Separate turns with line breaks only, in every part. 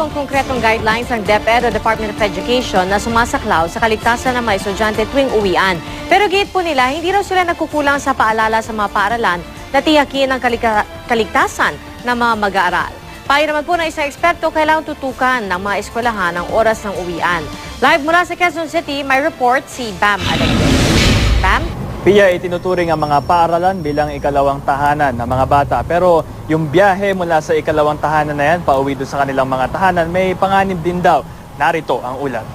pong konkretong guidelines ng DepEd o Department of Education na sumasaklaw sa kaligtasan ng mga estudyante tuwing uwian. Pero gate po nila, hindi raw sila nagkukulang sa paalala sa mga paaralan na tiyakin ang kaligtasan ng mga mag-aaral. Payo naman po ng isang eksperto, kailangang tutukan ng mga eskwelahan ang oras ng uwian. Live mula sa Quezon City, may report si Bam Alegre. Bam?
Pia, itinuturing ang mga paaralan bilang ikalawang tahanan ng mga bata. Pero yung biyahe mula sa ikalawang tahanan na yan, pauwi doon sa kanilang mga tahanan, may panganib din daw. Narito ang ulat.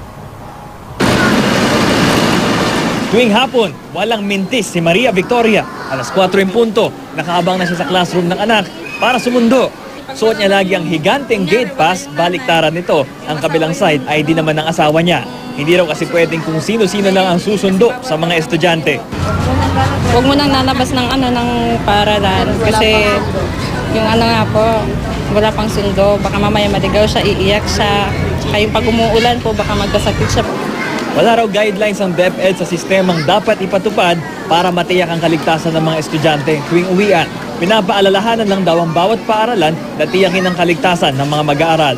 Tuwing hapon, walang mintis si Maria Victoria. Alas 4 in punto, nakaabang na siya sa classroom ng anak para sumundo. Suot niya lagi ang higanteng gate pass, baliktaran nito. Ang kabilang side ay di naman ng asawa niya. Hindi raw kasi pwedeng kung sino-sino lang ang susundo sa mga estudyante.
Huwag mo nang lalabas ng ano ng paralan kasi yung ano nga po, wala pang sundo. Baka mamaya maligaw siya, iiyak siya. Tsaka yung pag umuulan po, baka magkasakit siya.
Wala raw guidelines ang DepEd sa sistemang dapat ipatupad para matiyak ang kaligtasan ng mga estudyante tuwing uwian. Pinapaalalahanan lang daw ang bawat paaralan na tiyakin ang kaligtasan ng mga mag-aaral.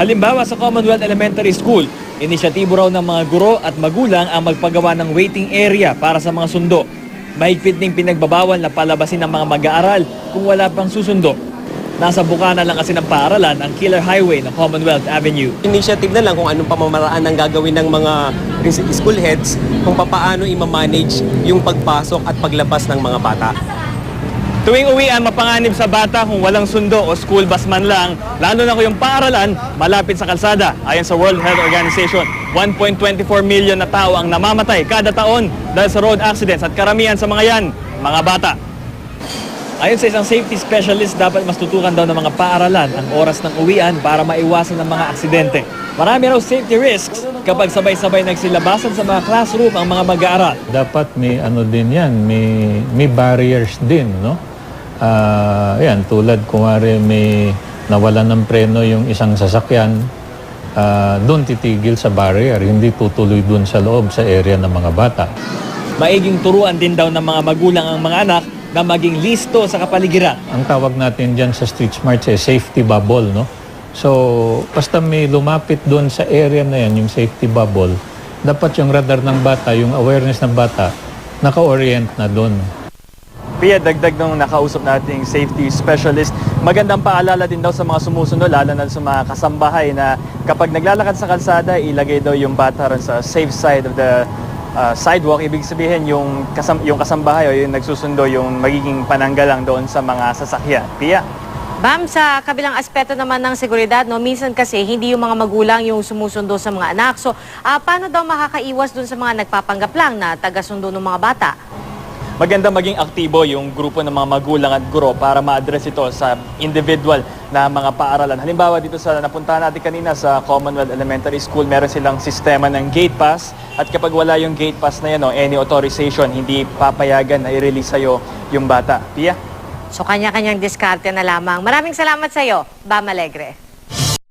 Halimbawa sa Commonwealth Elementary School, inisyatibo raw ng mga guro at magulang ang magpagawa ng waiting area para sa mga sundo. Mahigpit ding pinagbabawal na palabasin ng mga mag-aaral kung wala pang susundo. Nasa bukana lang kasi ng paaralan ang killer highway ng Commonwealth Avenue.
initiative na lang kung anong pamamaraan ang gagawin ng mga school heads kung papaano i-manage yung pagpasok at paglabas ng mga bata.
Tuwing uwian, mapanganib sa bata kung walang sundo o school bus man lang, lalo na kung yung paaralan malapit sa kalsada. Ayon sa World Health Organization, 1.24 million na tao ang namamatay kada taon dahil sa road accidents at karamihan sa mga yan, mga bata. Ayon sa isang safety specialist, dapat mas tutukan daw ng mga paaralan ang oras ng uwian para maiwasan ang mga aksidente. Marami raw safety risks kapag sabay-sabay nagsilabasan sa mga classroom ang mga mag-aaral.
dapat may ano din yan, may, may barriers din, no? Ah, yan, tulad kumari may nawalan ng preno yung isang sasakyan, ah, doon titigil sa barrier, hindi tutuloy doon sa loob sa area ng mga bata.
Maiging turuan din daw ng mga magulang ang mga anak na maging listo sa kapaligiran.
Ang tawag natin dyan sa street smarts eh, safety bubble, no? So, basta may lumapit doon sa area na yan, yung safety bubble, dapat yung radar ng bata, yung awareness ng bata, naka-orient na doon.
Pia, dagdag nung nakausap nating safety specialist, magandang paalala din daw sa mga sumusunod, lalo na sa mga kasambahay na kapag naglalakad sa kalsada, ilagay daw yung bata ron sa safe side of the uh, sidewalk. Ibig sabihin yung, kasam, yung kasambahay o yung nagsusundo, yung magiging pananggalang doon sa mga sasakyan. Pia?
Bam, sa kabilang aspeto naman ng seguridad, no, minsan kasi hindi yung mga magulang yung sumusundo sa mga anak. So, ah, paano daw makakaiwas dun sa mga nagpapanggap lang na taga-sundo ng mga bata?
Maganda maging aktibo yung grupo ng mga magulang at guro para ma-address ito sa individual na mga paaralan. Halimbawa dito sa napuntahan natin kanina sa Commonwealth Elementary School, meron silang sistema ng gate pass at kapag wala yung gate pass na yan, no, any authorization, hindi papayagan na i-release sa'yo yung bata. Pia?
So, kanya-kanyang diskarte na lamang. Maraming salamat sa iyo, Bam Alegre.